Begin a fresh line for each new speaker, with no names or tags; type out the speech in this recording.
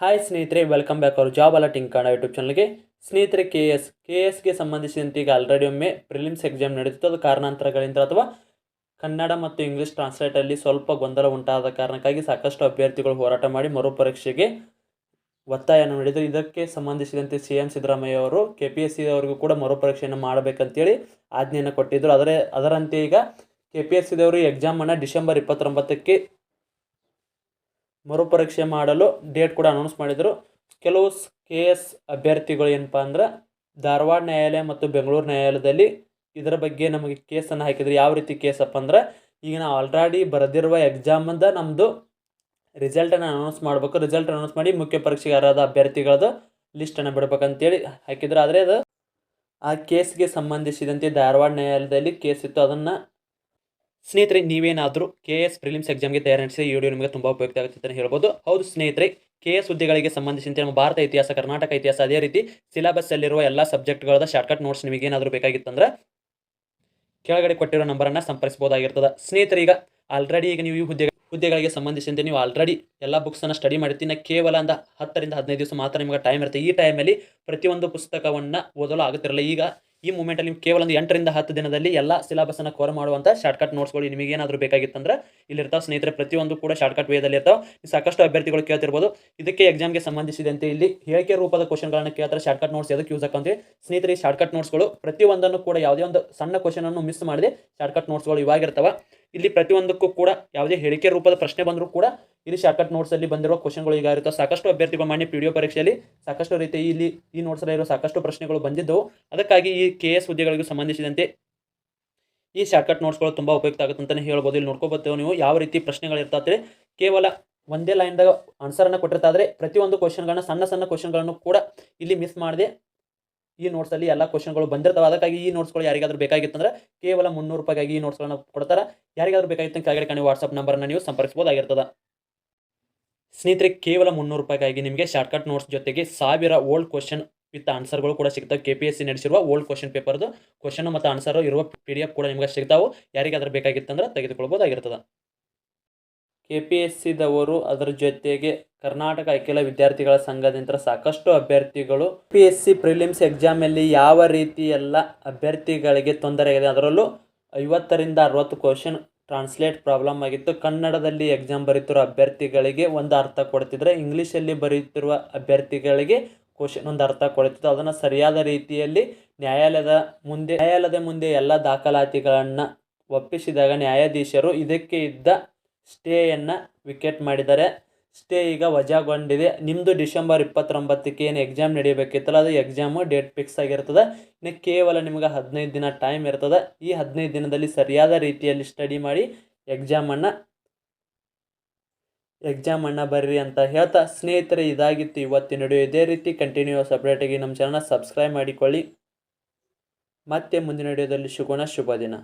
Hi ಸ್ನೇಹಿತರೆ welcome back ಅವರು job alerting Kannada YouTube ಚಾನಲ್ಗೆ ಸ್ನೇಹಿತರೆ ಕೆ ಎಸ್ ಕೆ ಎಸ್ಗೆ ಸಂಬಂಧಿಸಿದಂತೆ ಈಗ ಆಲ್ರೆಡಿ ಒಮ್ಮೆ ಪ್ರಿಲಿಮ್ಸ್ ಎಕ್ಸಾಮ್ ನಡೀತಿತ್ತು ಅದು ಕಾರಣಾಂತರಗಳಿಂದ ಅಥವಾ ಕನ್ನಡ ಮತ್ತು ಇಂಗ್ಲೀಷ್ ಟ್ರಾನ್ಸ್ಲೇಟಲ್ಲಿ ಸ್ವಲ್ಪ ಗೊಂದಲ ಉಂಟಾದ ಕಾರಣಕ್ಕಾಗಿ ಸಾಕಷ್ಟು ಅಭ್ಯರ್ಥಿಗಳು ಹೋರಾಟ ಮಾಡಿ ಮರುಪರೀಕ್ಷೆಗೆ ಒತ್ತಾಯವನ್ನು ನೀಡಿದರು ಇದಕ್ಕೆ ಸಂಬಂಧಿಸಿದಂತೆ ಸಿ ಎಂ ಸಿದ್ದರಾಮಯ್ಯ ಅವರು ಕೆ ಪಿ ಎಸ್ ಸಿ ಅವರಿಗೂ ಕೂಡ ಮರುಪರೀಕ್ಷೆಯನ್ನು ಮಾಡಬೇಕಂತೇಳಿ ಆಜ್ಞೆಯನ್ನು ಕೊಟ್ಟಿದ್ದರು ಅದರ ಅದರಂತೆ ಈಗ ಕೆ ಪಿ ಎಸ್ ಸಿದವರು ಎಕ್ಸಾಮನ್ನು ಡಿಸೆಂಬರ್ ಇಪ್ಪತ್ತೊಂಬತ್ತಕ್ಕೆ ಮರುಪರೀಕ್ಷೆ ಮಾಡಲು ಡೇಟ್ ಕೂಡ ಅನೌನ್ಸ್ ಮಾಡಿದರು. ಕೆಲವು ಕೆ ಎಸ್ ಅಭ್ಯರ್ಥಿಗಳು ಏನಪ್ಪ ಅಂದ್ರೆ ಧಾರವಾಡ ನ್ಯಾಯಾಲಯ ಮತ್ತು ಬೆಂಗಳೂರು ನ್ಯಾಯಾಲಯದಲ್ಲಿ ಇದರ ಬಗ್ಗೆ ನಮಗೆ ಕೇಸನ್ನು ಹಾಕಿದ್ರು. ಯಾವ ರೀತಿ ಕೇಸಪ್ಪ ಅಂದ್ರೆ ಈಗ ನಾವು ಆಲ್ರೆಡಿ ಬರೆದಿರುವ ನಮ್ದು ನಮ್ಮದು ರಿಸಲ್ಟನ್ನು ಅನೌನ್ಸ್ ಮಾಡಬೇಕು. ರಿಸಲ್ಟ್ ಅನೌನ್ಸ್ ಮಾಡಿ ಮುಖ್ಯ ಪರೀಕ್ಷೆಗೆ ಅರ್ಹದ ಅಭ್ಯರ್ಥಿಗಳದ್ದು ಲಿಸ್ಟನ್ನು ಬಿಡ್ಬೇಕಂತೇಳಿ ಹಾಕಿದ್ರು. ಆದರೆ ಅದು ಆ ಕೇಸ್ಗೆ ಸಂಬಂಧಿಸಿದಂತೆ ಧಾರವಾಡ ನ್ಯಾಯಾಲಯದಲ್ಲಿ ಕೇಸ್ ಇತ್ತು. ಅದನ್ನು ಸ್ನೇಹಿತರೆ, ನೀವೇನಾದರೂ ಕೆ ಎಸ್ ಪ್ರಿಲಿಮ್ಸ್ ಎಕ್ಸಾಮ್ಗೆ ತಯಾರಿ ನಡೆಸಿ ಈ ವಿಡಿಯೋ ನಿಮಗೆ ತುಂಬ ಉಪಯುಕ್ತ ಆಗುತ್ತೆ ಅಂತ ಹೇಳ್ಬೋದು. ಹೌದು, ಸ್ನೇಹಿತರೆ ಕೆ ಎಸ್ ಹುದ್ದೆಗಳಿಗೆ ಸಂಬಂಧಿಸಿದಂತೆ ನಮ್ಮ ಭಾರತ ಇತಿಹಾಸ, ಕರ್ನಾಟಕ ಇತಿಹಾಸ ಅದೇ ರೀತಿ ಸಿಲೆಬಸ್ಸಲ್ಲಿರುವ ಎಲ್ಲ ಸಬ್ಜೆಕ್ಟ್ಗಳದ ಶಾರ್ಟ್ಕಟ್ ನೋಟ್ಸ್ ನಿಮಗೆ ಏನಾದರೂ ಬೇಕಾಗಿತ್ತಂದ್ರೆ ಕೆಳಗಡೆ ಕೊಟ್ಟಿರೋ ನಂಬರನ್ನು ಸಂಪರ್ಕಿಸಬಹುದಾಗಿರ್ತದೆ. ಸ್ನೇಹಿತರೆ, ಈಗ ಆಲ್ರೆಡಿ ಈಗ ನೀವು ಈ ಹುದ್ದೆ ಹುದ್ದೆಗಳಿಗೆ ಸಂಬಂಧಿಸಿದಂತೆ ನೀವು ಆಲ್ರೆಡಿ ಎಲ್ಲ ಬುಕ್ಸನ್ನು ಸ್ಟಡಿ ಮಾಡಿರ್ತೀನಿ ಕೇವಲ ಅಂದ ಹತ್ತರಿಂದ ಹದಿನೈದು ದಿವಸ ಮಾತ್ರ ನಿಮಗೆ ಟೈಮ್ ಇರುತ್ತೆ. ಈ ಟೈಮಲ್ಲಿ ಪ್ರತಿಯೊಂದು ಪುಸ್ತಕವನ್ನು ಓದಲು ಆಗುತ್ತಿರಲ್ಲ. ಈಗ ಈ ಮೂಮೆಂಟಲ್ಲಿ ನೀವು ಕೇವಲ ಒಂದು ಎಂಟರಿಂದ ಹತ್ತು ದಿನದಲ್ಲಿ ಎಲ್ಲ ಮಾಡುವಂತ ಕವರ್ ಮಾಡುವಂಥ ಶಾರ್ಟ್ಕಟ್ ನೋಟ್ಸ್ಗಳು ನಿಮಗೆ ಏನಾದರೂ ಬೇಕಾಗಿತ್ತಂದ್ರೆ ಇಲ್ಲಿರ್ತಾವೆ. ಸ್ನೇಹಿತರೆ, ಪ್ರತಿಯೊಂದು ಕೂಡ ಶಾರ್ಟ್ಕಟ್ ವೇದಲ್ಲಿ ಇರ್ತಾವೆ. ಸಾಕಷ್ಟು ಅಭ್ಯರ್ಥಿಗಳು ಕೇಳ್ತಿರ್ಬೋದು. ಇದಕ್ಕೆ ಎಕ್ಸಾಮ್ಗೆ ಸಂಬಂಧಿಸಿದಂತೆ ಇಲ್ಲಿ ಹೇಳಿಕೆ ರೂಪದ ಕ್ವಶನ್ಗಳನ್ನು ಕೇಳ್ತಾರೆ. ಶಾರ್ಟ್ಕಟ್ ನೋಟ್ಸ್ ಎದಕ್ಕೆ ಯೂಸ್ ಹಾಕಂತೀವಿ ಸ್ನೇಹಿತರೆ, ಈ ಶಾರ್ಟ್ಕಟ್ ನೋಟ್ಸ್ಗಳು ಪ್ರತಿಯೊಂದನ್ನು ಕೂಡ ಯಾವುದೇ ಒಂದು ಸಣ್ಣ ಕ್ವಶನನ್ನು ಮಿಸ್ ಮಾಡದೆ ಶಾರ್ಟ್ಕಟ್ ನೋಟ್ಸ್ಗಳು ಇವಾಗಿರ್ತಾವೆ. ಇಲ್ಲಿ ಪ್ರತಿಯೊಂದಕ್ಕೂ ಕೂಡ ಯಾವುದೇ ಹೇಳಿಕೆ ರೂಪದ ಪ್ರಶ್ನೆ ಬಂದರೂ ಕೂಡ ಇಲ್ಲಿ ಶಾರ್ಟ್ಕಟ್ ನೋಟ್ಸಲ್ಲಿ ಬಂದಿರುವ ಕ್ವಶನ್ಗಳು ಈಗ ಇರುತ್ತೆ. ಸಾಕಷ್ಟು ಅಭ್ಯರ್ಥಿಗಳು ಮಾಡಿ ಪಿ ಡಿ ಒ ಪರೀಕ್ಷೆಯಲ್ಲಿ ಸಾಕಷ್ಟು ರೀತಿ ಇಲ್ಲಿ ಈ ನೋಟ್ಸಲ್ಲಿ ಇರೋ ಸಾಕಷ್ಟು ಪ್ರಶ್ನೆಗಳು ಬಂದಿದ್ದವು. ಅದಕ್ಕಾಗಿ ಈ ಕೆ ಎಸ್ ಹುದ್ದೆಗಳಿಗೆ ಸಂಬಂಧಿಸಿದಂತೆ ಈ ಶಾರ್ಟ್ಕಟ್ ನೋಟ್ಸ್ಗಳು ತುಂಬ ಉಪಯುಕ್ತ ಆಗುತ್ತೆ ಅಂತಲೇ ಹೇಳ್ಬೋದು. ಇಲ್ಲಿ ನೋಡ್ಕೋಬೋದು ನೀವು ಯಾವ ರೀತಿ ಪ್ರಶ್ನೆಗಳು ಇರ್ತಾವೆ ಕೇವಲ ಒಂದೇ ಲೈನ್ದಾಗ ಆನ್ಸರನ್ನು ಕೊಟ್ಟಿರ್ತಾದ್ರೆ ಪ್ರತಿಯೊಂದು ಕ್ವಶನ್ಗಳನ್ನ ಸಣ್ಣ ಸಣ್ಣ ಕ್ವಶನ್ಗಳನ್ನು ಕೂಡ ಇಲ್ಲಿ ಮಿಸ್ ಮಾಡದೆ ಈ ನೋಟ್ಸಲ್ಲಿ ಎಲ್ಲ ಕ್ವಶನ್ಗಳು ಬಂದಿರ್ತವೆ. ಅದಕ್ಕಾಗಿ ಈ ನೋಟ್ಸ್ಗಳು ಯಾರಿಗಾದ್ರೂ ಬೇಕಾಗಿತ್ತಂದ್ರೆ ಕೇವಲ ಮುನ್ನೂರು ರೂಪಾಯಿಗಾಗಿ ಈ ನೋಟ್ಸ್ಗಳನ್ನು ಕೊಡ್ತಾರೆ. ಯಾರಿಗಾದ್ರೂ ಬೇಕಾಗಿತ್ತು ಕೆಳಗಡೆ ಕಾಣಿ ವಾಟ್ಸಪ್ ನಂಬರ್ನ ನೀವು ಸಂಪರ್ಕಿಸಬಹುದಾಗಿರ್ತದೆ. ಸ್ನೇಹಿತರೆ, ಕೇವಲ ಮುನ್ನೂರು ರೂಪಾಯಿಗಾಗಿ ನಿಮಗೆ ಶಾರ್ಟ್ಕಟ್ ನೋಟ್ಸ್ ಜೊತೆಗೆ ಸಾವಿರ ಓಲ್ಡ್ ಕ್ವಶನ್ ವಿತ್ ಆನ್ಸರ್ಗಳು ಕೂಡ ಸಿಗ್ತವೆ. ಕೆ ಪಿ ಎಸ್ ಸಿ ನಡೆಸಿರುವ ಓಲ್ಡ್ ಕ್ವಶನ್ ಪೇಪರ್ದು ಕ್ವಶನ್ ಮತ್ತು ಆನ್ಸರ್ ಇರುವ ಪಿ ಡಿ ಎಫ್ ಕೂಡ ನಿಮಗೆ ಸಿಗ್ತಾವೆ. ಯಾರಿಗಾದ್ರೂ ಬೇಕಾಗಿತ್ತಂದ್ರೆ ತೆಗೆದುಕೊಳ್ಬೋದಾಗಿರ್ತದೆ ಕೆ ಪಿ ಎಸ್ ಸಿದವರು ಅದರ ಜೊತೆಗೆ ಕರ್ನಾಟಕ ಅಖಿಲ ವಿದ್ಯಾರ್ಥಿಗಳ ಸಂಘದಿಂದ ಸಾಕಷ್ಟು ಅಭ್ಯರ್ಥಿಗಳು ಪಿ ಎಸ್ ಸಿ ಪ್ರಿಲಿಮ್ಸ್ ಎಕ್ಸಾಮಲ್ಲಿ ಯಾವ ರೀತಿ ಎಲ್ಲ ಅಭ್ಯರ್ಥಿಗಳಿಗೆ ತೊಂದರೆ ಇದೆ ಅದರಲ್ಲೂ ಐವತ್ತರಿಂದ ಅರವತ್ತು ಕ್ವಶನ್ ಟ್ರಾನ್ಸ್ಲೇಟ್ ಪ್ರಾಬ್ಲಮ್ ಆಗಿತ್ತು. ಕನ್ನಡದಲ್ಲಿ ಎಕ್ಸಾಮ್ ಬರೀತಿರೋ ಅಭ್ಯರ್ಥಿಗಳಿಗೆ ಒಂದು ಅರ್ಥ ಕೊಡ್ತಿದ್ರೆ, ಇಂಗ್ಲೀಷಲ್ಲಿ ಬರೀತಿರುವ ಅಭ್ಯರ್ಥಿಗಳಿಗೆ ಕ್ವಶನ್ ಒಂದು ಅರ್ಥ ಕೊಡ್ತಿತ್ತು. ಅದನ್ನು ಸರಿಯಾದ ರೀತಿಯಲ್ಲಿ ನ್ಯಾಯಾಲಯದ ಮುಂದೆ ನ್ಯಾಯಾಲಯದ ಮುಂದೆ ಎಲ್ಲ ದಾಖಲಾತಿಗಳನ್ನು ಒಪ್ಪಿಸಿದಾಗ ನ್ಯಾಯಾಧೀಶರು ಇದಕ್ಕೆ ಇದ್ದ ಸ್ಟೇಯನ್ನು ವಿಕೆಟ್ ಮಾಡಿದ್ದಾರೆ ಸ್ಟೇ ಈಗ ವಜಾಗೊಂಡಿದೆ. ನಿಮ್ಮದು ಡಿಸೆಂಬರ್ ಇಪ್ಪತ್ತೊಂಬತ್ತಕ್ಕೆ ಏನು ಎಕ್ಸಾಮ್ ನಡೀಬೇಕಿತ್ತಲ್ಲ, ಅದು ಎಕ್ಸಾಮು ಡೇಟ್ ಫಿಕ್ಸ್ ಆಗಿರ್ತದೆ. ಇನ್ನು ಕೇವಲ ನಿಮ್ಗೆ ಹದಿನೈದು ದಿನ ಟೈಮ್ ಇರ್ತದೆ. ಈ ಹದಿನೈದು ದಿನದಲ್ಲಿ ಸರಿಯಾದ ರೀತಿಯಲ್ಲಿ ಸ್ಟಡಿ ಮಾಡಿ ಎಕ್ಸಾಮನ್ನು ಎಕ್ಸಾಮನ್ನು ಬರ್ರಿ ಅಂತ ಹೇಳ್ತಾ ಸ್ನೇಹಿತರೆ, ಇದಾಗಿತ್ತು ಇವತ್ತಿನ ವಿಡಿಯೋ ಇದೇ ರೀತಿ ಕಂಟಿನ್ಯೂಸ್ ಅಪ್ಡೇಟಾಗಿ ನಮ್ಮ ಚಾನಲ್ನ ಸಬ್ಸ್ಕ್ರೈಬ್ ಮಾಡಿಕೊಳ್ಳಿ. ಮತ್ತೆ ಮುಂದಿನ ವಿಡಿಯೋದಲ್ಲಿ ಸಿಗೋಣ. ಶುಭ ದಿನ.